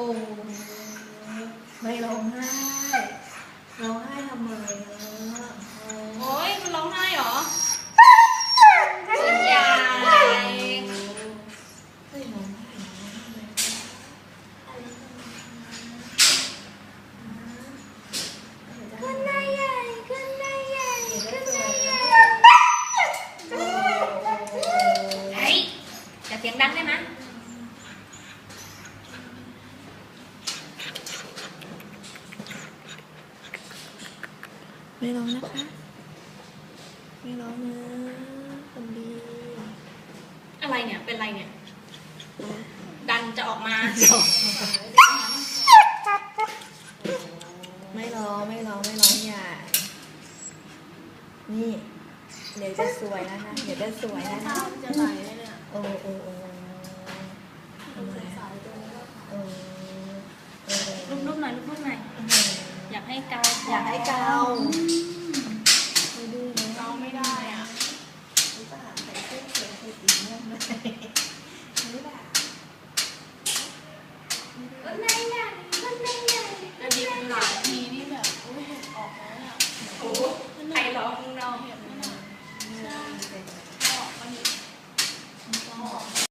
โอ้ไม่ร้องไห้ร้องไห้ทำไมนะโอ้ยมันร้องไห้เหรอคุณยายไม่ร้องไห้ขึ้นได้ใหญ่ขึ้นได้ใหญ่ขึ้นได้ใหญ่ไอ้อย่าเสียงดังได้ไหม ไม่ร้องนะคะ ไม่ร้องนะคนดีอะไรเนี่ย เป็นอะไรเนี่ย ดันจะออกมา ไม่ร้องไม่ร้องไม่ร้องอย่า นี่ เดี๋ยวจะสวยแล้วนะเดี๋ยวจะสวยแล้วนะจะไหลเลยเนี่ยโอ้โอ้โอ้ ให้เกาอยากให้เกาไม่ดื้อนะเกาไม่ได้อะรู้ป่ะใส่เสื้อเขียวใส่สีม่วงไหมรู้ป่ะก็ไหนไหน